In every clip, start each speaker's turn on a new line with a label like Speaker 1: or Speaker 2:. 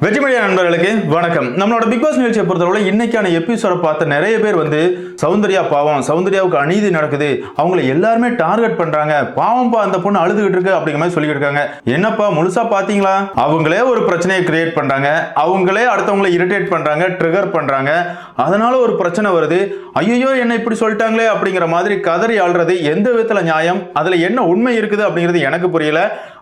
Speaker 1: வெற்றிமொழிய நண்பர்களுக்கு வணக்கம். நம்மளோட பிக் பாஸ் நிகழ்ச்சியை பொறுத்தவரை இன்னைக்கான எபிசோட பார்த்த நிறைய பேர் வந்து சௌந்தர்யா பாவம் சௌந்தர்யாவுக்கு அநீதி நடக்குது. அவங்கள எல்லாருமே டார்கெட் பண்றாங்க. பாவம்பா அந்த பொண்ணு அழுதுகிட்டு இருக்கு அப்படிங்கிற மாதிரி சொல்லிட்டு இருக்காங்க. என்னப்பா முழுசா பாத்தீங்களா அவங்களே ஒரு பிரச்சனையை கிரியேட் பண்றாங்க. அவங்களே அடுத்தவங்களை இரிட்டேட் பண்றாங்க ட்ரிகர் பண்றாங்க. அதனால ஒரு பிரச்சனை வருது. ஐயோ என்ன இப்படி சொல்லிட்டாங்களே அப்படிங்கிற மாதிரி கதறி ஆள்றது எந்த விதத்துல நியாயம்? அதுல என்ன உண்மை இருக்குது அப்படிங்கிறது எனக்கு புரியல.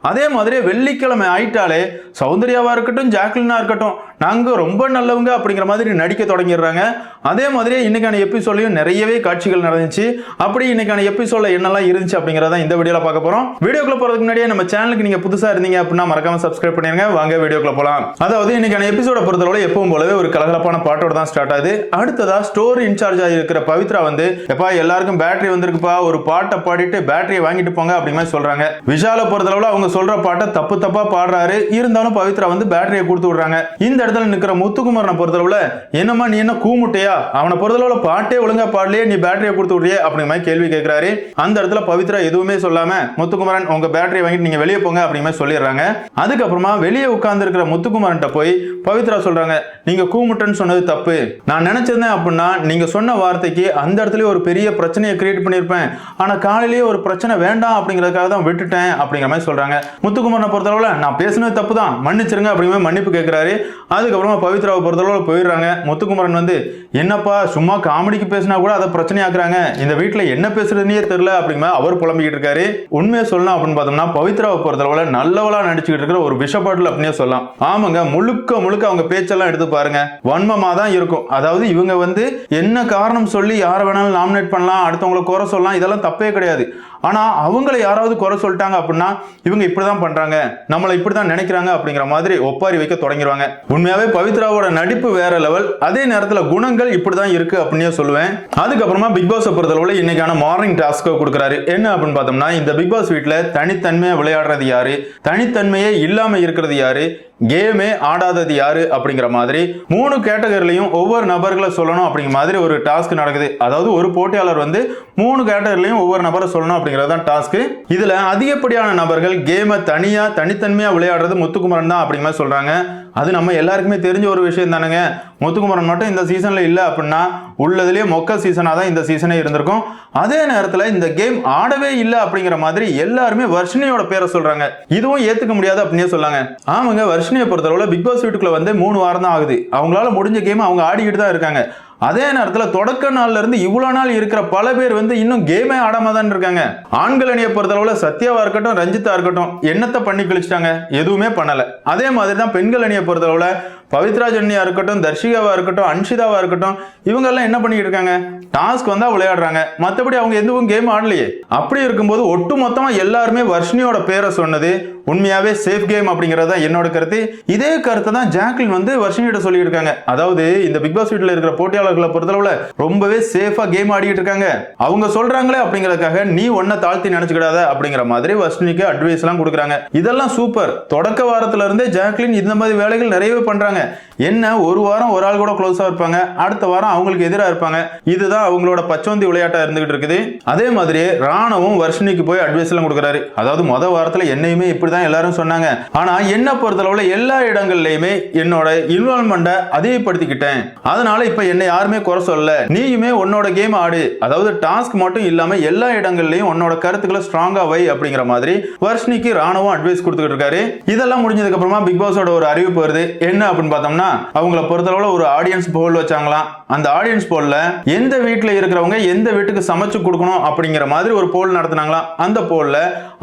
Speaker 1: அதே மாதிரி வெள்ளிக்கிழமை ஆயிட்டாலே சௌந்தர்யாவா இருக்கட்டும் ஜாக்லினா இருக்கட்டும். நாங்கள் ரொம்ப நல்லவங்க அப்படிங்கிற மாதிரி நடிக்க தொடங்கிடுறாங்க. அதே மாதிரி இன்னைக்கான எபிசோட்லையும் நிறையவே காட்சிகள் நடந்துச்சு. அப்படி இன்னைக்கான எபிசோட்ல என்னெல்லாம் இருந்துச்சு அப்படிங்கிறத இந்த வீடியோவில் பார்க்க போறோம். வீடியோக்குள்ள போறதுக்கு முன்னாடியே நம்ம சேனலுக்கு நீங்க புதுசா இருந்தீங்க அப்படின்னா மறக்காம சப்ஸ்கிரைப் பண்ணிருங்க. வாங்க வீடியோக்குள்ள போலாம். அதாவது இன்னைக்கான எபிசோட பொறுத்தளவு எப்பவும் போலவே ஒரு கலகலப்பான பாட்டோட தான் ஸ்டார்ட் ஆகுது. அடுத்ததா ஸ்டோர் இன்சார்ஜ் இருக்கிற பவித்ரா வந்து எப்பா எல்லாருக்கும் பேட்டரி வந்திருக்குப்பா. ஒரு பாட்டை பாடிட்டு பேட்டரியை வாங்கிட்டு போங்க அப்படிங்கிற மாதிரி சொல்றாங்க. விஷால பொறுத்தளவுல அவங்க சொல்ற பாட்டை தப்பு தப்பா பாடுறாரு. இருந்தாலும் பவித்ரா வந்து பேட்டரியை கொடுத்து விடுறாங்க. இந்த இடத்துல நிக்கிற முத்துக்குமரனை பொறுத்தளவுல என்னம்மா நீ என்ன கூமுட்டையா? அவனை பொறுத்தளவுல பாட்டே ஒழுங்கா பாடலையே நீ பேட்டரியை கொடுத்து விட்றியே? அப்படிங்கிற மாதிரி கேள்வி கேட்கிறாரு. அந்த இடத்துல பவித்ரா எதுவுமே சொல்லாம முத்துக்குமரன் உங்க பேட்டரியை வாங்கிட்டு நீங்க வெளியே போங்க அப்படிங்கிற மாதிரி சொல்லிடுறாங்க. அதுக்கப்புறமா வெளியே உட்கார்ந்து இருக்கிற முத்துக்குமரன்ட்ட போய் பவித்ரா சொல்றாங்க நீங்க கூமுட்டன்னு சொன்னது தப்பு. நான் நினைச்சிருந்தேன் அப்படின்னா நீங்க சொன்ன வார்த்தைக்கு அந்த இடத்துல ஒரு பெரிய பிரச்சனையை கிரியேட் பண்ணியிருப்பேன். ஆனா காலையிலேயே ஒரு பிரச்சனை வேண்டாம் அப்படிங்கிறதுக்காக தான் விட்டுட்டேன் அப்படிங்கிற மாதிரி சொல்றாங்க. முத்துக்குமரனை பொறுத்தளவுல நான் பேசுனது தப்பு தான். மன்னிச்சிருங்க அப்படிங்கிற மன்னிப்பு கேட்கிறாரு. அதுக்கப்புறமா பவித்ராவை பொறுத்தளவுல போயிடுறாங்க. முத்துக்குமரன் வந்து என்னப்பா சும்மா காமெடிக்கு பேசினா கூட அதை பிரச்சனையாக்குறாங்க. இந்த வீட்டில் என்ன பேசுறதுனே தெரியல அப்படிங்கிற மாதிரி அவர் புலம்பிக்கிட்டு இருக்காரு. உண்மையை சொல்லலாம் அப்படின்னு பார்த்தோம்னா பவித்ராவை பொறுத்தளவுல நல்லவளா நடிச்சுக்கிட்டு இருக்கிற ஒரு விஷப்பாட்டில் அப்படின்னே சொல்லலாம். ஆமாங்க முழுக்க முழுக்க அவங்க பேச்செல்லாம் எடுத்து பாருங்க. வன்மமா தான் இருக்கும். அதாவது இவங்க வந்து என்ன காரணம் சொல்லி யாரை வேணாலும் நாமினேட் பண்ணலாம் அடுத்தவங்களை குறை சொல்லலாம் இதெல்லாம் தப்பே கிடையாது. ஆனால் அவங்கள யாராவது குறை சொல்லிட்டாங்க அப்படின்னா இவங்க இப்படிதான் பண்றாங்க நம்மளை இப்படிதான் நினைக்கிறாங்க அப்படிங்கிற மாதிரி ஒப்பாரி வைக்க தொடங்கிடுவாங்க உண்மையாவே பவித்ராவோட நடிப்பு வேற லெவல் அதே நேரத்தில் குணங்கள் இப்படிதான் இருக்கு அப்படின்னே சொல்லுவேன். அதுக்கப்புறமா பிக் பாஸ் பொறுத்தளவில் இன்னைக்கான மார்னிங் டாஸ்க்கை கொடுக்குறாரு. என்ன அப்படின்னு பார்த்தோம்னா இந்த பிக் பாஸ் வீட்டில் தனித்தன்மையை விளையாடுறது யாரு? தனித்தன்மையே இல்லாமல் இருக்கிறது யாரு? கேமே ஆடாதது யாரு? அப்படிங்கிற மாதிரி மூணு கேட்டகரிலையும் ஒவ்வொரு நபர்களை சொல்லணும் அப்படிங்கிற மாதிரி ஒரு டாஸ்க் நடக்குது. அதாவது ஒரு போட்டியாளர் வந்து மூணு கேட்டகரிலையும் ஒவ்வொரு நபரை சொல்லணும் அப்படிங்கிறது தான் டாஸ்க்கு இதில் அதிகப்படியான நபர்கள் கேமை தனியாக தனித்தன்மையாக விளையாடுறது முத்துக்குமரன் தான் அப்படிங்கிற மாதிரி சொல்கிறாங்க அது நம்ம எல்லாருக்குமே தெரிஞ்ச ஒரு விஷயம் தானுங்க. முத்துக்குமரன் மட்டும் இந்த சீசனில் இல்லை அப்படின்னா உள்ளதுலேயே மொக்க சீசனாக தான் இந்த சீசனே இருந்திருக்கும். அதே நேரத்தில் இந்த கேம் ஆடவே இல்லை அப்படிங்கிற மாதிரி எல்லாருமே வர்ஷினியோட பேரை சொல்கிறாங்க இதுவும் ஏற்றுக்க முடியாது அப்படின்னே சொல்லாங்க. ஆமாங்க வர்ஷினியை பொறுத்தளவில் பிக் பாஸ் வீட்டுக்குள்ள வந்து மூணு வாரம் தான் ஆகுது. அவங்களால முடிஞ்ச கேம் அவங்க ஆடிக்கிட்டு தான் இருக்காங்க. அதே நேரத்தில் தொடக்க நாள்ல இருந்து இவ்வளோ நாள் இருக்கிற பல பேர் வந்து இன்னும் கேமே ஆடாம தான் இருக்காங்க. ஆண்கள் அணியை பொறுத்தளவுல சத்யாவா இருக்கட்டும் ரஞ்சித்தா இருக்கட்டும் என்னத்தை பண்ணி கழிச்சிட்டாங்க? எதுவுமே பண்ணல. அதே மாதிரி தான் பெண்கள் அணியை பொறுத்தளவுல பவித்ரா ஜன்னியா இருக்கட்டும் தர்ஷிகாவா இருக்கட்டும் அன்ஷிதாவா இருக்கட்டும் இவங்க எல்லாம் என்ன பண்ணிக்கிட்டு இருக்காங்க? டாஸ்க் வந்தா விளையாடுறாங்க. மற்றபடி அவங்க எதுவும் கேம் ஆடலையே. அப்படி இருக்கும்போது ஒட்டு மொத்தமா எல்லாருமே வர்ஷினியோட பேரை சொன்னது உண்மையாவே சேஃப் கேம் அப்படிங்கிறது தான் என்னோட கருத்து. இதே கருத்தை தான் ஜாக்லின் வந்து வர்ஷினியோட சொல்லிட்டு இருக்காங்க. அதாவது இந்த பிக் பாஸ் வீட்டில் இருக்கிற போட்டியாளர்களை பொறுத்தளவுல ரொம்பவே சேஃபா கேம் ஆடிக்கிட்டு இருக்காங்க. அவங்க சொல்றாங்களே அப்படிங்கறதுக்காக நீ ஒன்ன தாழ்த்தி நினைச்சுக்கிடாத அப்படிங்கிற மாதிரி வர்ஷினிக்கு அட்வைஸ் எல்லாம் கொடுக்குறாங்க. இதெல்லாம் சூப்பர் தொடக்க வாரத்துல இருந்தே ஜாக்லின் இந்த மாதிரி வேலைகள் நிறையவே பண்றாங்க. என்ன ஒரு வாரம் ஒரு ஆள் கூட க்ளோஸாக இருப்பாங்க அடுத்த வாரம் அவங்களுக்கு எதிராக இருப்பாங்க. இதுதான் அவங்களோட பச்சோந்தி விளையாட்டாக இருந்துகிட்டு இருக்குது. அதே மாதிரி ராணவும் வர்ஷினிக்கு போய் அட்வைஸ் எல்லாம் கொடுக்குறாரு. அதாவது மொதல் வாரத்தில் என்னையுமே இப்படி தான் எல்லாரும் சொன்னாங்க. ஆனால் என்ன பொறுத்தளவில் எல்லா இடங்கள்லையுமே என்னோட இன்வால்மெண்ட்டை அதிகப்படுத்திக்கிட்டேன். அதனால இப்போ என்னை யாருமே குறை சொல்லல. நீயுமே உன்னோட கேம் ஆடு. அதாவது டாஸ்க் மட்டும் இல்லாமல் எல்லா இடங்கள்லையும் உன்னோட கருத்துக்களை ஸ்ட்ராங்காக வை அப்படிங்கிற மாதிரி வர்ஷினிக்கு ராணுவம் அட்வைஸ் கொடுத்துக்கிட்டு இருக்காரு. இதெல்லாம் முடிஞ்சதுக்கு அப்புறமா பிக் பாஸோட ஒரு அறிவிப்பு வருது. என்ன அப்படின்னு பார்த்தோம்னா அவங்கள பொறுத்தளவுல ஒரு ஆடியன்ஸ் போல் வச்சாங்களாம். அந்த ஆடியன்ஸ் போல்ல எந்த வீட்டில் இருக்கிறவங்க எந்த வீட்டுக்கு சமைச்சு கொடுக்கணும் அப்படிங்கிற மாதிரி ஒரு போல் நடத்தினாங்களாம். அந்த போல்ல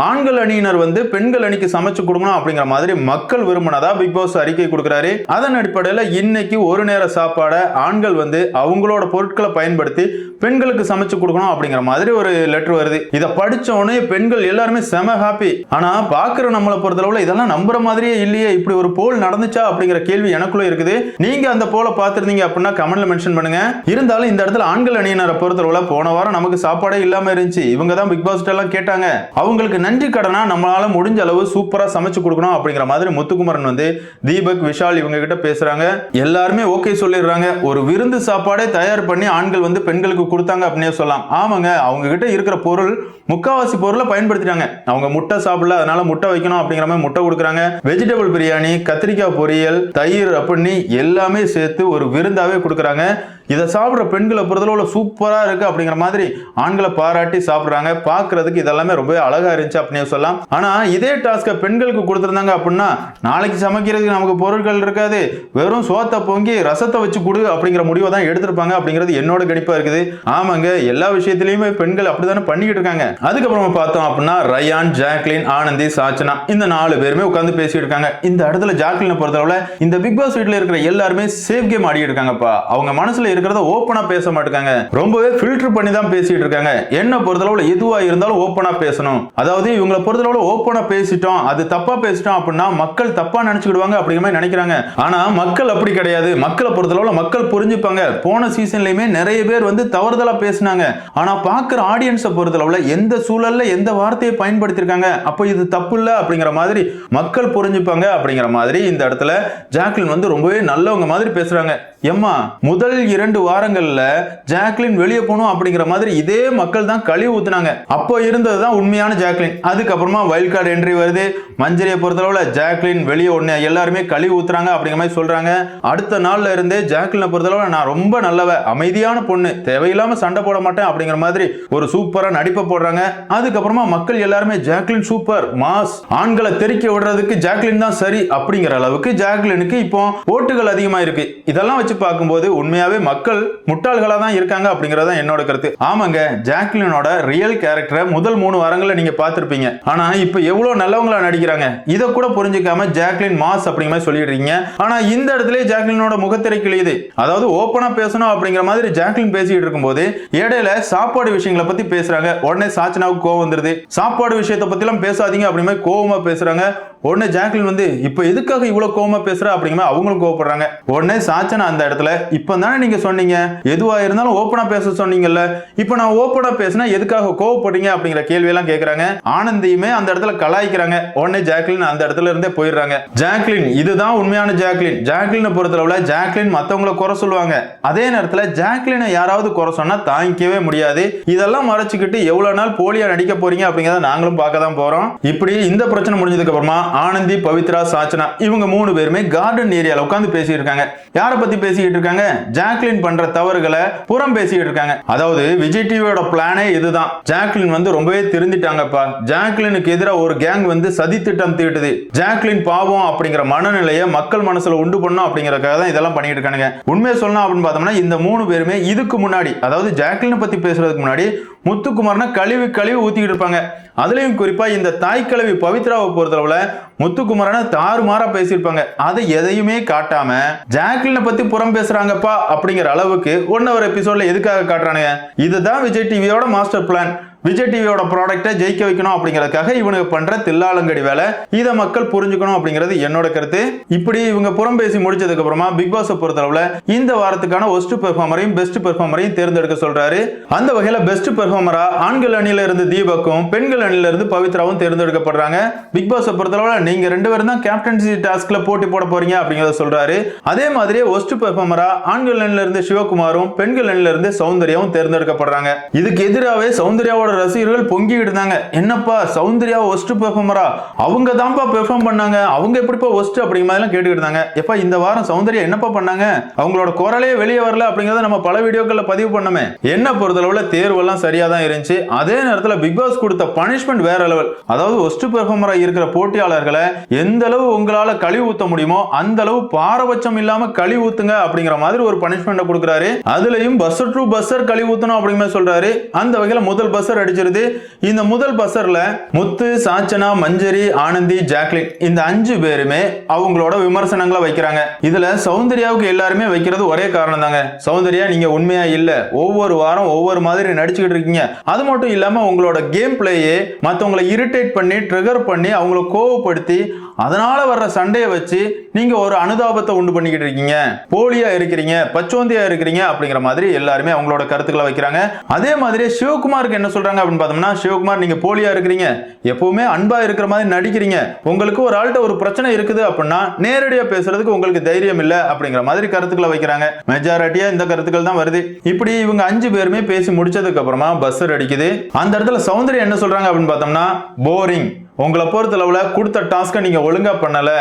Speaker 1: ஆண்கள் அணியினர் வந்து பெண்கள் அணிக்கு சமைச்சு கொடுக்கணும் அப்படிங்கிற மாதிரி மக்கள் விரும்பினதா பிக் பாஸ் அறிக்கை கொடுக்குறாரு. அதன் அடிப்படையில் இன்னைக்கு ஒரு நேர சாப்பாடை ஆண்கள் வந்து அவங்களோட பொருட்களை பயன்படுத்தி பெண்களுக்கு சமைச்சு கொடுக்கணும் அப்படிங்கிற மாதிரி ஒரு லெட்டர் வருது. இதை படிச்ச உடனே பெண்கள் எல்லாருமே செம ஹாப்பி ஆனா பாக்குற நம்மளை பொறுத்தளவுல இதெல்லாம் நம்புற மாதிரியே இல்லையே. இப்படி ஒரு போல் நடந்துச்சா அப்படிங்கிற கேள்வி எனக்குள்ள இருக்குது. நீங்க அந்த போல பார்த்திருந்தீங்க அப்படின்னா கமெண்ட்ல மென்ஷன் பண்ணுங்க. இருந்தாலும் இந்த இடத்துல ஆண்கள் அணியினரை பொறுத்தளவுல போன வாரம் நமக்கு சாப்பாடே இல்லாம இருந்துச்சு. இவங்க தான் பிக் பாஸ் எல்லாம் கேட்டாங்க. அவங்களுக்கு நன்றி கடனா நம்மளால முடிஞ்ச அளவு சூப்பரா சமைச்சு கொடுக்கணும் அப்படிங்கிற மாதிரி முத்துக்குமரன் வந்து தீபக் விஷால் இவங்க கிட்ட பேசுறாங்க. எல்லாருமே ஓகே சொல்லிடுறாங்க. ஒரு விருந்து சாப்பாடே தயார் பண்ணி ஆண்கள் வந்து பெண்களுக்கு கொடுத்தாங்க அப்படின்னே சொல்லலாம். ஆமாங்க அவங்க கிட்ட இருக்கிற பொருள் முக்காவாசி பொருளை பயன்படுத்திட்டாங்க. அவங்க முட்டை சாப்பிடல அதனால முட்டை வைக்கணும் அப்படிங்கிற மாதிரி முட்டை கொடுக்குறாங்க. வெஜிடபிள் பிரியாணி கத்திரிக்காய் பொரியல் தயிர் அப்படின்னு எல்லாமே சேர்த்து ஒரு விருந்தாவே கொடுக்குறாங்க. இதை சாப்பிட்ற பெண்களை பொறுத்தளவுல சூப்பராக இருக்குது அப்படிங்கிற மாதிரி ஆண்களை பாராட்டி சாப்பிட்றாங்க. பார்க்குறதுக்கு இதெல்லாமே ரொம்ப அழகாக இருந்துச்சு அப்படின்னு சொல்லலாம். ஆனால் இதே டாஸ்க்கை பெண்களுக்கு கொடுத்துருந்தாங்க அப்படின்னா நாளைக்கு சமைக்கிறதுக்கு நமக்கு பொருட்கள் இருக்காது. வெறும் சோத்தை பொங்கி ரசத்தை வச்சு கொடு அப்படிங்கிற முடிவை தான் எடுத்திருப்பாங்க அப்படிங்கிறது என்னோட கணிப்பாக இருக்குது. ஆமாங்க எல்லா விஷயத்துலையுமே பெண்கள் அப்படி தானே பண்ணிக்கிட்டு இருக்காங்க. அதுக்கப்புறமா பார்த்தோம் அப்படின்னா ரயான் ஜாக்லின் ஆனந்தி சாச்சனா இந்த நாலு பேருமே உட்காந்து பேசிட்டு இருக்காங்க. இந்த இடத்துல ஜாக்லினை பொறுத்தளவுல இந்த பிக் பாஸ் வீட்டில் இருக்கிற எல்லாருமே சேஃப் கேம் ஆடிட்டு இருக்காங்கப்பா. அவங்க மனசுல இருக்கிறத ஓப்பனா பேச மாட்டாங்க ரொம்பவே ஃபில்டர் பண்ணி தான் பேசிட்டு இருக்காங்க. என்ன பொறுத்தளவுல எதுவா இருந்தாலும் ஓப்பனா பேசணும். அதாவது இவங்களை பொறுத்தளவுல ஓப்பனா பேசிட்டோம் அது தப்பா பேசிட்டோம் அப்படின்னா மக்கள் தப்பா நினைச்சுக்கிடுவாங்க அப்படிங்கிற மாதிரி நினைக்கிறாங்க. ஆனா மக்கள் அப்படி கிடையாது. மக்களை பொறுத்தளவுல மக்கள் புரிஞ்சுப்பாங்க. போன சீசன்லயுமே நிறைய பேர் வந்து தவறுதலா பேசினாங்க. ஆனா பாக்குற ஆடியன்ஸை பொறுத்தளவுல எந்த சூழல்ல எந்த வார்த்தையை பயன்படுத்தியிருக்காங்க? அப்போ இது தப்பு இல்லை அப்படிங்கிற மாதிரி மக்கள் புரிஞ்சுப்பாங்க அப்படிங்கிற மாதிரி இந்த இடத்துல ஜாக்லின் வந்து ரொம்பவே நல்லவங்க மாதிரி பேசுறாங்க. எம்மா முதல் இரண்டு வாரங்கள்ல ஜாக்லின் வெளியே போகணும் அப்படிங்கிற மாதிரி இதே மக்கள் தான் கழிவு ஊத்துனாங்க. அப்போ இருந்தது தான் உண்மையான ஜாக்லின். அதுக்கப்புறமா வைல்ட் கார்டு என்ட்ரி வருது. மஞ்சரியை பொறுத்தளவுல ஜாக்லின் வெளியே ஒண்ணு எல்லாருமே கழிவு ஊத்துறாங்க அப்படிங்கிற மாதிரி சொல்றாங்க. அடுத்த நாள்ல இருந்தே ஜாக்லினை பொறுத்தளவுல நான் ரொம்ப நல்லவ அமைதியான பொண்ணு தேவையில்லாம சண்டை போட மாட்டேன் அப்படிங்கிற மாதிரி ஒரு சூப்பரா நடிப்பை போடுறாங்க. அதுக்கப்புறமா மக்கள் எல்லாருமே ஜாக்லின் சூப்பர் மாஸ் ஆண்களை தெறிக்க விடுறதுக்கு ஜாக்லின் தான் சரி அப்படிங்கிற அளவுக்கு ஜாக்லினுக்கு இப்போ ஓட்டுகள் அதிகமா இருக்கு. இதெல்லாம் வச்சு பார்க்கும்போது உண்மையாவே மக்கள் முட்டாள்களா தான் இருக்காங்க அப்படிங்கறத என்னோட கருத்து. ஆமாங்க ஜாக்லினோட ரியல் கேரக்டரை முதல் மூணு வாரங்களில் நீங்க பார்த்திருப்பீங்க. ஆனா இப்ப எவ்வளவு நல்லவங்களா நடிக்கிறாங்க? இதை கூட புரிஞ்சுக்காம ஜாக்லின் மாஸ் அப்படிங்கிற மாதிரி சொல்லிடுறீங்க. ஆனா இந்த இடத்துல ஜாக்லினோட முகத்திரை கிளியுது அதாவது ஓப்பனா பேசணும் அப்படிங்கிற மாதிரி ஜாக்லின் பேசிட்டு இருக்கும்போது இடையில சாப்பாடு விஷயங்களை பத்தி பேசுறாங்க. உடனே சாச்சனாவுக்கு கோவம் வந்துருது. சாப்பாடு விஷயத்தை பத்தி எல்லாம் பேசாதீங்க அப்படிங்கிற மாதிரி கோவமா பேசுறாங்க. உடனே ஜாக்லின் வந்து இப்போ எதுக்காக இவ்வளவு கோவமாக பேசுற? அப்படிங்கிற மாதிரி அவங்களும் கோவப்படுறாங்க. உடனே சாச்சனா அந்த இடத்துல இப்போ தானே நீங்க சொன்னீங்க? எதுவா இருந்தாலும் ஓப்பனா பேச சொன்னீங்கல்ல? இப்போ நான் ஓப்பனா பேசினா எதுக்காக கோவப்படுறீங்க? அப்படிங்கிற கேள்வியெல்லாம் கேட்குறாங்க ஆனந்தியுமே அந்த இடத்துல கலாய்க்கிறாங்க. உடனே ஜாக்லின் அந்த இடத்துல இருந்தே போயிடுறாங்க. ஜாக்லின் இதுதான் உண்மையான ஜாக்லின். ஜாக்லினை பொறுத்தளவுல ஜாக்லின் மத்தவங்கள குறை சொல்லுவாங்க. அதே நேரத்துல ஜாக்லினை யாராவது குறை சொன்னா தாங்கிக்கவே முடியாது. இதெல்லாம் மறைச்சுக்கிட்டு எவ்வளவு நாள் போலியா நடிக்க போறீங்க? அப்படிங்கிறத நாங்களும் பார்க்க தான் போறோம். இப்படி இந்த பிரச்சனை முடிஞ்சதுக்கு அப்புறமா ஆனந்தி பவித்ரா சாச்சனா இவங்க மூணு பேருமே கார்டன் ஏரியால உட்காந்து பேசிட்டு இருக்காங்க யாரை பத்தி பேசிக்கிட்டு இருக்காங்க ஜாக்லின் பண்ற தவறுகளை புறம் பேசிக்கிட்டு இருக்காங்க அதாவது விஜய் டிவியோட பிளானே இதுதான். ஜாக்லின் வந்து ரொம்பவே திருந்திட்டாங்கப்பா. ஜாக்லினுக்கு எதிராக ஒரு கேங் வந்து சதி திட்டம் தீட்டுது. ஜாக்லின் பாவம் அப்படிங்கிற மனநிலையை மக்கள் மனசுல உண்டு பண்ணும் அப்படிங்கறக்காக தான் இதெல்லாம் பண்ணிட்டு இருக்கானுங்க உண்மையை சொல்லணும் அப்படின்னு பார்த்தோம்னா இந்த மூணு பேருமே இதுக்கு முன்னாடி அதாவது ஜாக்லின் பத்தி பேசுறதுக்கு முன்னாடி முத்துக்குமார்னா கழிவு கழிவு ஊற்றிக்கிட்டு இருப்பாங்க. அதுலேயும் குறிப்பாக இந்த தாய் கிழவி பவித்ராவை பொறுத்தளவுல முத்துக்குமாரனை தாறுமாறா பேசியிருப்பாங்க. அதை எதையுமே காட்டாம ஜாக்லினை பத்தி புறம் பேசுறாங்கப்பா அப்படிங்கிற அளவுக்கு ஒன் ஒரு எபிசோட்ல எதுக்காக காட்டுறானுங்க? இதுதான் விஜய் டிவியோட மாஸ்டர் பிளான் விஜய் டிவியோட ப்ராடக்ட்டை ஜெயிக்க வைக்கணும் அப்படிங்கிறதுக்காக இவனுக்கு பண்ற தில்லாலங்கடி வேலை. இதை மக்கள் புரிஞ்சுக்கணும் அப்படிங்கிறது என்னோட கருத்து. இப்படி இவங்க புறம் பேசி முடிச்சதுக்கு அப்புறமா பிக் பாஸ் பொறுத்தளவுல இந்த வாரத்துக்கான ஒஸ்ட் பெர்ஃபார்மரையும் பெஸ்ட் பெர்ஃபார்மரையும் தேர்ந்தெடுக்க சொல்றாரு. அந்த வகையில பெஸ்ட் பெர்ஃபார்மரா ஆண்கள் அணியில இருந்து தீபக்கும் பெண்கள் அணியில இருந்து பவித்ராவும் தேர்ந்தெடுக்கப்படுறாங்க. பிக் பாஸ் பொறுத்தளவுல நீங்க ரெண்டு பேரும் தான் கேப்டன்சி டாஸ்க்ல போட்டி போட போறீங்க அப்படிங்கிறத சொல்றாரு. அதே மாதிரி ஒஸ்ட் பெர்ஃபார்மரா ஆண்கள் அணியில இருந்து சிவகுமாரும் பெண்கள் அணியில இருந்து சௌந்தர்யாவும் தேர்ந்தெடுக்கப்படுறாங்க. இதுக்கு எதிராகவே சௌந்தர்யாவோட ரசிகர்கள் பொங்கிட்டு இருந்தாங்க. என்னப்பா சௌந்தர்யா ஒஸ்ட் பெர்ஃபார்மரா அவங்க தான்ப்பா பெர்ஃபார்ம் பண்ணாங்க. அவங்க எப்படிப்பா ஒஸ்ட் அப்படிங்கிற மாதிரிலாம் கேட்டுக்கிட்டு இருந்தாங்க. எப்பா இந்த வாரம் சௌந்தர்யா என்னப்பா பண்ணாங்க? அவங்களோட குரலே வெளியே வரல அப்படிங்கறத நம்ம பல வீடியோக்கள்ல பதிவு பண்ணமே. என்ன பொறுத்தளவுல தேர்வெல்லாம் சரியா தான் இருந்துச்சு. அதே நேரத்துல பிக் பாஸ் கொடுத்த பனிஷ்மெண்ட் வேற லெவல் அதாவது ஒஸ்ட் பெர்ஃபார்மரா இருக்கிற போட்டியாளர்களை எந்த அளவு உங்களால கழிவு ஊத்த முடியுமோ அந்த அளவு பாரபட்சம் இல்லாம கழிவு ஊத்துங்க அப்படிங்கிற மாதிரி ஒரு பனிஷ்மெண்ட் கொடுக்குறாரு. அதுலயும் பஸ்ஸர் டு பஸ்ஸர் கழிவு ஊத்தணும் அப்படிங்கிற சொல்றாரு. அந்த வகையில முதல் பஸ்ஸர் அடிச்சிருது. இந்த முதல் பஸ்ஸர்ல முத்து சாச்சனா மஞ்சரி ஆனந்தி ஜாக்லின் இந்த அஞ்சு பேருமே அவங்களோட விமர்சனங்களை வைக்கிறாங்க. இதுல சௌந்தர்யாவுக்கு எல்லாருமே வைக்கிறது ஒரே காரணம் தாங்க சௌந்தர்யா நீங்க உண்மையா இல்ல? ஒவ்வொரு வாரம் ஒவ்வொரு மாதிரி நடிச்சுக்கிட்டு இருக்கீங்க. அது மட்டும் இல்லாம உங்களோட கேம் பிளேயே மத்தவங்களை இரிட்டேட் பண்ணி ட்ரிகர் பண்ணி அவங்கள கோவப்படுத்தி அதனால வர்ற சண்டையை வச்சு நீங்க ஒரு அனுதாபத்தை உண்டு பண்ணிக்கிட்டு இருக்கீங்க. போலியா இருக்கிறீங்க பச்சோந்தியா இருக்கிறீங்க அப்படிங்கிற மாதிரி எல்லாருமே அவங்களோட கருத்துக்களை வைக்கிறாங்க. அதே மாதிரி சிவகுமாருக்கு என்ன சொல்றாங்க? சொல்றாங்க அப்படின்னு பார்த்தோம்னா சிவகுமார் நீங்க போலியா இருக்கிறீங்க. எப்பவுமே அன்பா இருக்கிற மாதிரி நடிக்கிறீங்க. உங்களுக்கு ஒரு ஆள்கிட்ட ஒரு பிரச்சனை இருக்குது அப்படின்னா நேரடியா பேசுறதுக்கு உங்களுக்கு தைரியம் இல்ல அப்படிங்கிற மாதிரி கருத்துக்களை வைக்கிறாங்க. மெஜாரிட்டியா இந்த கருத்துக்கள் தான் வருது. இப்படி இவங்க அஞ்சு பேருமே பேசி முடிச்சதுக்கு அப்புறமா பஸ் அடிக்குது. அந்த இடத்துல சௌந்தர்யா என்ன சொல்றாங்க அப்படின்னு பார்த்தோம்னா போரிங் உங்களை பொறுத்தளவுல கொடுத்த டாஸ்க்கை நீங்க ஒழுங்கா பண்ணல.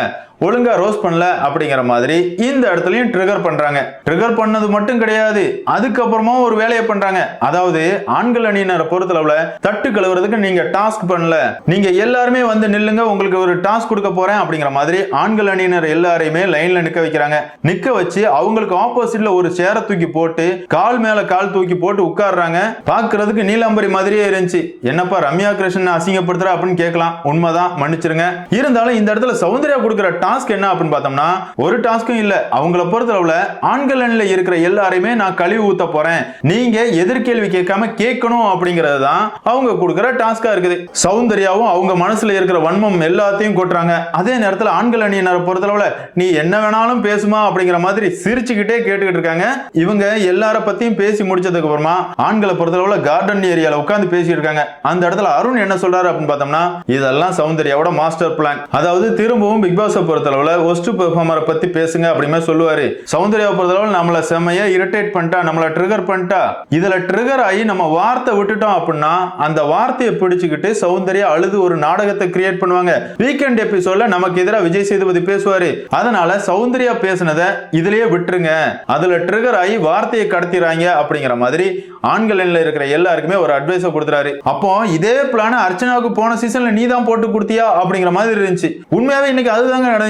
Speaker 1: ஒழுங்கா ரோஸ் பண்ணல அப்படிங்கிற மாதிரி இந்த இடத்துலயும் ட்ரிகர் பண்றாங்க. ட்ரிகர் பண்ணது மட்டும் கிடையாது. அதுக்கப்புறமா ஒரு வேலையை பண்றாங்க. அதாவது ஆண்கள் அணியினரை பொறுத்தளவுல தட்டு கழுவுறதுக்கு நீங்க டாஸ்க் பண்ணல. நீங்க எல்லாருமே வந்து நில்லுங்க உங்களுக்கு ஒரு டாஸ்க் கொடுக்க போறேன் அப்படிங்கிற மாதிரி ஆண்கள் அணியினர் எல்லாரையுமே லைன்ல நிக்க வைக்கிறாங்க. நிக்க வச்சு அவங்களுக்கு ஆப்போசிட்ல ஒரு சேரை தூக்கி போட்டு கால் மேல கால் தூக்கி போட்டு உட்கார்றாங்க. பாக்குறதுக்கு நீலாம்பரி மாதிரியே இருந்துச்சு. என்னப்பா ரம்யா கிருஷ்ணன் அசிங்கப்படுத்துற அப்படின்னு கேட்கலாம். உண்மைதான். மன்னிச்சிருங்க. இருந்தாலும் இந்த இடத்துல சௌந்தர்யா கொடுக்குற டாஸ்க் என்ன அப்படின்னு பார்த்தோம்னா ஒரு டாஸ்க்கும் இல்ல. அவங்கள பொறுத்தளவுல ஆண்கள் அணில இருக்கிற எல்லாரையுமே நான் கழிவு ஊத்த போறேன். நீங்க எதிர்கேள்வி கேட்காம கேட்கணும் அப்படிங்கிறது தான் அவங்க கொடுக்குற டாஸ்கா இருக்குது. சௌந்தர்யாவும் அவங்க மனசுல இருக்கிற வன்மம் எல்லாத்தையும் கொட்டுறாங்க. அதே நேரத்தில் ஆண்கள் அணியினரை பொறுத்தளவுல நீ என்ன வேணாலும் பேசுமா அப்படிங்கிற மாதிரி சிரிச்சுக்கிட்டே கேட்டுக்கிட்டு இருக்காங்க. இவங்க எல்லார பத்தியும் பேசி முடிச்சதுக்கு அப்புறமா ஆண்களை பொறுத்தளவுல கார்டன் ஏரியால உட்காந்து பேசிட்டு இருக்காங்க. அந்த இடத்துல அருண் என்ன சொல்றாரு அப்படின்னு பார்த்தோம்னா இதெல்லாம் சௌந்தர்யாவோட மாஸ்டர் பிளான் அதாவது திரும்பவும் பிக் பாஸ் பொறுத்த பொறுத்தளவில் ஒஸ்ட் பெர்ஃபார்மரை பத்தி பேசுங்க அப்படிமே சொல்லுவாரு. சௌந்தர்யாவை பொறுத்தளவில் நம்மள செம்மையா இரிட்டேட் பண்ணிட்டா நம்மள ட்ரிகர் பண்ணிட்டா இதுல ட்ரிகர் ஆகி நம்ம வார்த்தை விட்டுட்டோம் அப்படின்னா அந்த வார்த்தையை பிடிச்சுக்கிட்டு சௌந்தர்யா அழுது ஒரு நாடகத்தை கிரியேட் பண்ணுவாங்க. வீக்கெண்ட் எபிசோட்ல நமக்கு எதிராக விஜய் சேதுபதி பேசுவாரு. அதனால சௌந்தர்யா பேசுனதை இதுலயே விட்டுருங்க. அதுல ட்ரிகர் ஆகி வார்த்தையை கடத்திடுறாங்க அப்படிங்கிற மாதிரி ஆண்கள் இருக்கிற எல்லாருக்குமே ஒரு அட்வைஸை கொடுத்துறாரு. அப்போ இதே பிளான அர்ச்சனாவுக்கு போன சீசன்ல நீ தான் போட்டு கொடுத்தியா அப்படிங்கிற மாதிரி இருந்துச்சு. உண்மையாவே இன்னைக்கு அதுதாங்க நடந்துச்சு.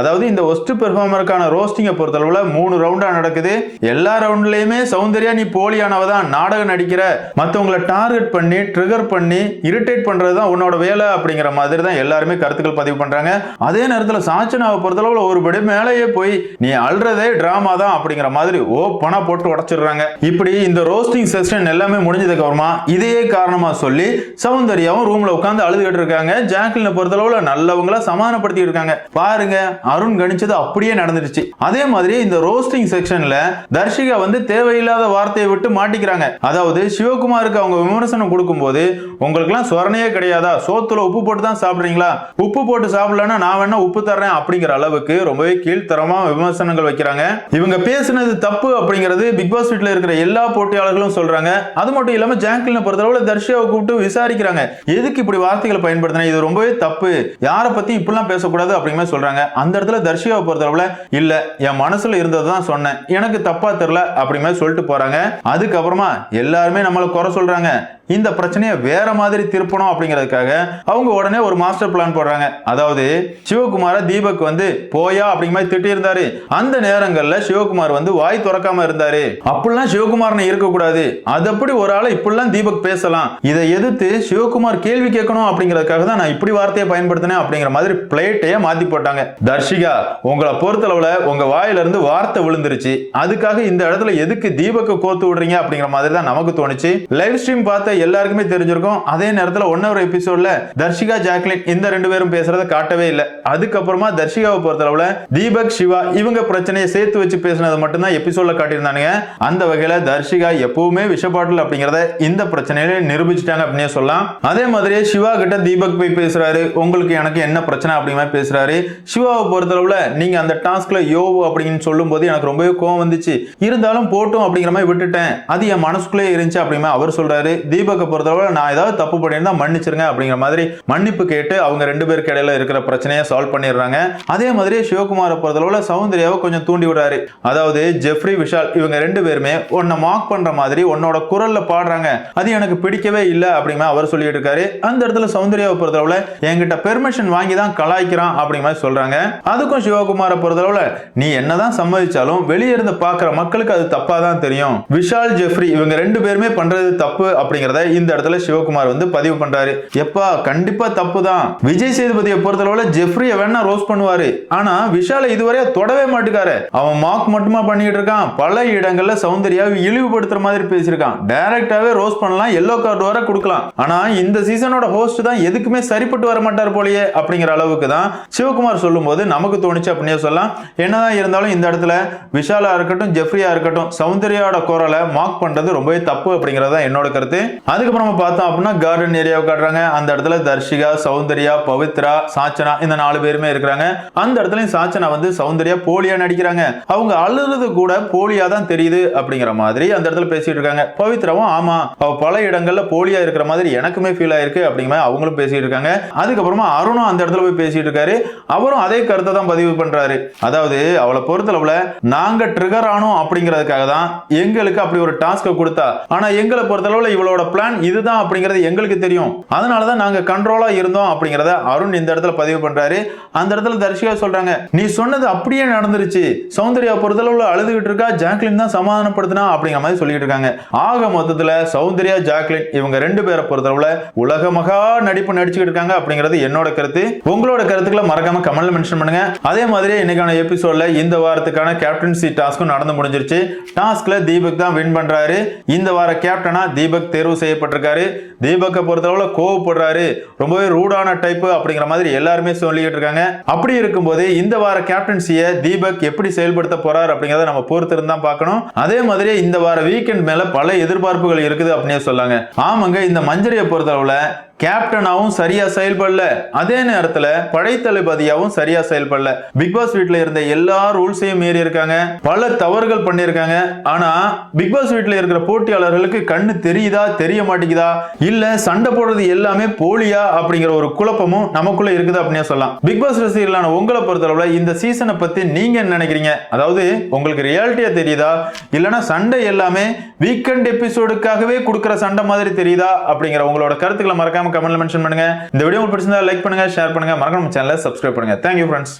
Speaker 1: அதாவது இந்த ஒஸ்ட் பெர்ஃபார்மருக்கான ரோஸ்டிங்கை பொறுத்தளவுல மூணு ரவுண்டா நடக்குது. எல்லா ரவுண்ட்லயுமே சௌந்தர்யா நீ போலியானவ தான் நாடகம் நடிக்கிற. மத்தவங்களை டார்கெட் பண்ணி ட்ரிகர் பண்ணி இரிட்டேட் பண்றது தான் உன்னோட வேலை அப்படிங்கிற மாதிரி தான் எல்லாருமே கருத்துக்கள் பதிவு பண்றாங்க. அதே நேரத்தில் சாச்சனாவை பொறுத்தளவுல ஒரு படி மேலேயே போய் நீ அல்றதே டிராமா தான் அப்படிங்கிற மாதிரி ஓப்பனா போட்டு உடச்சிடுறாங்க. இப்படி இந்த ரோஸ்டிங் செஷன் எல்லாமே முடிஞ்சதுக்கு அப்புறமா இதையே காரணமா சொல்லி சௌந்தர்யாவும் ரூம்ல உட்காந்து அழுதுகிட்டு இருக்காங்க. ஜாக்லினை பொறுத்தளவுல நல்லவங்களா சமாதானப்படுத்தி இருக்காங்க. பாருங்க. அருண் கணிச்சது அப்படியே நடந்துருச்சு அதே மாதிரி இந்த ரோஸ்டிங் செக்ஷன்ல தர்ஷிகா வந்து தேவையில்லாத வார்த்தையை விட்டு மாட்டிக்கிறாங்க. அதாவது சிவகுமாருக்கு அவங்க விமர்சனம் கொடுக்கும்போது உங்களுக்குலாம் சொரணையே கிடையாதா? சோத்துல உப்பு போட்டு தான் சாப்பிடுறீங்களா? உப்பு போட்டு சாப்பிடலன்னா நான் வேணா உப்பு தர்றேன் அப்படிங்கிற அளவுக்கு ரொம்பவே கீழ்த்தரமா விமர்சனங்கள் வைக்கிறாங்க. இவங்க பேசுனது தப்பு அப்படிங்கிறது பிக் பாஸ் வீட்டில் இருக்கிற எல்லா போட்டியாளர்களும் சொல்றாங்க. அது மட்டும் இல்லாம ஜாங்கிலினை பொறுத்தளவுல தர்ஷியாவை கூப்பிட்டு விசாரிக்கிறாங்க. எதுக்கு இப்படி வார்த்தைகளை பயன்படுத்தின இது ரொம்பவே தப்பு. யாரை பத்தி இப்படிலாம் பேசக்கூடாது அப்படிங்கிற சொல்றாங்க. அந்த இடத்துல தர்ஷியாவை பொறுத்தளவுல இல்ல என் மனசுல இருந்தது தான் சொன்னேன். எனக்கு தப்பா தெரியல அப்படிங்கிற மாதிரி சொல்லிட்டு போறாங்க. அதுக்கப்புறமா எல்லாருமே நம்மளை குறை சொல்றாங்க. இந்த பிரச்சனையை வேற மாதிரி திருப்பணும் அப்படிங்கிறதுக்காக அவங்க உடனே ஒரு மாஸ்டர் பிளான் போடுறாங்க. அதாவது சிவகுமார தீபக் வந்து போயா அப்படிங்கிற மாதிரி திட்டியிருந்தாரு. அந்த நேரங்கள்ல சிவகுமார் வந்து வாய் திறக்காம இருந்தாரு. அப்படிலாம் சிவகுமாரனை இருக்கக்கூடாது. அது அப்படி ஒரு ஆளை இப்படிலாம் தீபக் பேசலாம்? இதை எதிர்த்து சிவகுமார் கேள்வி கேட்கணும் அப்படிங்கிறதுக்காக தான் நான் இப்படி வார்த்தையை பயன்படுத்தினேன் அப்படிங்கிற மாதிரி பிளேட்டையே மாத்தி போட்டாங்க. தர்ஷிகா உங்களை பொறுத்தளவுல உங்க வாயில இருந்து வார்த்தை விழுந்துருச்சு. அதுக்காக இந்த இடத்துல எதுக்கு தீபக்க கோத்து விடுறீங்க அப்படிங்கிற மாதிரி தான் நமக்கு தோணுச்சு. லைவ் ஸ்ட்ரீம் பார்த்த எல்லாருக்குமே தெரிஞ்சிருக்கும். அதே நேரத்துல ஒன் ஹவர் எபிசோட்ல தர்ஷிகா ஜாக்லின் இந்த ரெண்டு பேரும் பேசுறத காட்டவே இல்லை. அதுக்கப்புறமா தர்ஷிகாவை பொறுத்தளவுல தீபக் சிவா இவங்க பிரச்சனையை சேர்த்து வச்சு பேசினது மட்டும்தான் எபிசோட்ல காட்டியிருந்தானுங்க. அந்த வகையில தர்ஷிகா எப்பவுமே விஷப்பாட்டில் அப்படிங்கறத இந்த பிரச்சனையில நிரூபிச்சிட்டாங்க அப்படின்னே சொல்லலாம். அதே மாதிரியே சிவா கிட்ட தீபக் போய் பேசுறாரு. உங்களுக்கு எனக்கு என்ன பிரச்சனை அப்படிங்கிற பேசுறாரு. சிவாவை பொறுத்தளவுல நீங்க அந்த டாஸ்க்ல யோ அப்படின்னு சொல்லும்போது எனக்கு ரொம்பவே கோவம் வந்துச்சு. இருந்தாலும் போட்டும் அப்படிங்கிற மாதிரி விட்டுட்டேன். அது என் மனசுக்குள்ளே இருந்துச்சு அப்படிங்கிற அவர் சொல்றாரு. தீபக்கை பொறுத்தளவுல நான் ஏதாவது தப்பு பண்ணியிருந்தா மன்னிச்சிருங்க அப்படிங்கிற மாதிரி மன்னிப்பு கேட்டு அவங்க ரெண்டு பேருக்கு இடையில இருக்கிற பிரச்சனையை சால்வ் பண்ணிடுறாங்க. அதே மாதிரி சிவகுமாரை பொறுத்தளவுல சௌந்தர்யாவை கொஞ்சம் தூண்டி விடுறாரு. அதாவது ஜெஃப்ரி விஷால் இவங்க ரெண்டு பேருமே உன்னை மார்க் பண்ற மாதிரி உன்னோட குரல்ல பாடுறாங்க. அது எனக்கு பிடிக்கவே இல்லை அப்படிங்கிற அவர் சொல்லிட்டு இருக்காரு. அந்த இடத்துல சௌந்தர்யாவை பொறுத்தளவுல என்கிட்ட பெர்மிஷன் வாங்கி தான் கலாய்க்கிறான் அப்படிங்கிற மாதிரி சொல்றாங்க. அதுக்கும் சிவகுமாரை பொறுத்தளவுல நீ என்னதான் சம்மதிச்சாலும் வெளியே இருந்து பாக்குற மக்களுக்கு அது தப்பா தான் தெரியும். விஷால் ஜெஃப்ரி இவங்க ரெண்டு பேருமே பண்றது தப்பு அப்படிங்கிறத இந்த இடத்துல சிவகுமார் வந்து பதிவு பண்றாரு. எப்பா கண்டிப்பா தப்பு தான் விஜய் சேதுபதியை பொறுத்தளவுல ஜெஃப்ரிய வேணா ரோஸ் பண்ணுவாரு. ஆனா விஷாலை இதுவரையா தொடவே மாட்டுக்காரு. அவன் மார்க் மட்டுமா பண்ணிட்டு இருக்கான். பல இடங்கள்ல சௌந்தர்யாவை இழிவுபடுத்துற மாதிரி பேசியிருக்கான். டைரக்டாவே ரோஸ் பண்ணலாம் எல்லோ கார்டு வர கொடுக்கலாம். ஆனா இந்த சீசனோட ஹோஸ்ட் தான் எதுக்குமே சரிப்பட்டு வர மாட்டார் போலயே அப்படிங்கிற அளவுக்கு தான் சிவகுமார் சொல்லும்போது நமக்கு தோணுச்சு அப்படின்னே சொல்லலாம். என்னதான் இருந்தாலும் இந்த இடத்துல விஷாலா இருக்கட்டும் ஜெஃப்ரியா இருக்கட்டும் சௌந்தர்யாவோட குரலை மார்க் பண்றது ரொம்பவே தப்பு அப்படிங்கறது தான் என்னோட கருத்து. அதுக்கப்புறம் நம்ம பார்த்தோம் அப்படின்னா கார்டன் ஏரியாவை காட்டுறாங்க. அந்த இடத்துல தர்ஷிகா சௌந்தர்யா பவித்ரா சாச்சனா இந்த நாலு பேருமே இருக்கிறாங்க. அந்த இடத்துலயும் சாச்சனா வந்து சௌந்தர்யா போலியா நடிக்கிறாங்க. அவங்க அழுறது கூட போலியா தான் தெரியுது அப்படிங்கிற மாதிரி அந்த இடத்துல பேசிட்டு இருக்காங்க. பவித்ராவும் ஆமா அவ பல இடங்கள்ல போலியா இருக்கிற மாதிரி எனக்குமே ஃபீல் ஆயிருக்கு அப்படிங்கிற மாதிரி அவங்களும் பேசிட்டு இருக்காங்க. அதுக்கப்புறமா அருணும் அந்த இடத்துல போய் பேசிட்டு இருக்காரு. அவரும் அதே கருத்தை தான் பதிவு பண்றாரு. அதாவது அவளை பொறுத்தளவுல நாங்க ட்ரிகர் ஆனோம் அப்படிங்கிறதுக்காக தான் எங்களுக்கு அப்படி ஒரு டாஸ்க்கை கொடுத்தா. ஆனா எங்களை பொறுத்தளவுல இவளோட பிளான் இதுதான் அப்படிங்கிறது எங்களுக்கு தெரியும். அதனால தான் நாங்க கண்ட்ரோலா இருந்தோம் அப்படிங்கிறத அருண் இந்த இடத்துல பதிவு பண்றாரு. அந்த இடத்துல தர்ஷிகா சொல்றாங்க நீ சொன்னது அப்படியே நடந்துருச்சு. சௌந்தர்யா பொறுத்தளவுல அழுதுகிட்டு இருக்கா? ஜாக்லின் தான் சமாதானப்படுத்தினா? அப்படிங்கிற மாதிரி சொல்லிட்டு இருக்காங்க. ஆக மொத்தத்துல சௌந்தர்யா ஜாக்லின் இவங்க ரெண்டு பேரை பொறுத்தளவுல உலக மகா நடிப்பு நடிச்சுக்கிட்டு இருக்காங்க அப்படிங்கிறது என்னோட கருத்து. உங்களோட கருத்துக்களை மறக்காம கமெண்ட்ல மென்ஷன் பண்ணுங்க. அதே மாதிரி இன்னைக்கான எபிசோட்ல இந்த வாரத்துக்கான கேப்டன்சி டாஸ்க்கும் நடந்து முடிஞ்சிருச்சு. டாஸ்க்ல தீபக் தான் வின் பண்றாரு. இந்த வார கேப்டனா தீபக் தேர்வு செய்யப்பட்டிருக்காரு. தீபக்கை பொறுத்தளவுல கோவப்படுறாரு. ரொம்பவே ரூடான டைப்பு அப்படிங்கிற மாதிரி எல்லாருமே சொல்லிக்கிட்டு இருக்காங்க. அப்படி இருக்கும்போது இந்த வார கேப்டன்சியை தீபக் எப்படி செயல்படுத்த போறார் அப்படிங்கிறத நம்ம பொறுத்திருந்து தான் பார்க்கணும். அதே மாதிரி இந்த வார வீக்கெண்ட் மேல பல எதிர்பார்ப்புகள் இருக்குது அப்படின்னு சொல்லாங்க. ஆமாங்க இந்த மஞ்சரியை பொறுத்தளவுல கேப்டனாவும் சரியா செயல்படல. அதே நேரத்துல படைத்தளபதியாவும் சரியா செயல்படல. பிக் பாஸ் வீட்ல இருந்த எல்லா ரூல்ஸையும் மீறி இருக்காங்க. பல தவறுகள் பண்ணியிருக்காங்க. ஆனா பிக் பாஸ் வீட்ல இருக்கிற போட்டியாளர்களுக்கு கண்ணு தெரியுதா தெரிய மாட்டேங்குதா? இல்ல சண்டை போடுறது எல்லாமே போலியா? அப்படிங்கிற ஒரு குழப்பமும் நமக்குள்ள இருக்குது அப்படின்னே சொல்லலாம். பிக் பாஸ் ரசிகர்களான உங்களை பொறுத்தளவுல இந்த சீசனை பத்தி நீங்க என்ன நினைக்கிறீங்க? அதாவது உங்களுக்கு ரியாலிட்டியா தெரியுதா? இல்லனா சண்டை எல்லாமே வீக்கெண்ட் எபிசோடுக்காகவே கொடுக்குற சண்டை மாதிரி தெரியுதா? அப்படிங்கிற உங்களோட கருத்துக்களை மறக்காம கமெண்ட்ல மென்ஷன் பண்ணுங்க. இந்த வீடியோ உங்களுக்கு பிடிச்சிருந்தா லைக் பண்ணுங்க ஷேர் பண்ணுங்க. மறக்காம சேனலை சப்ஸ்கிரைப் பண்ணுங்க. Thank you friends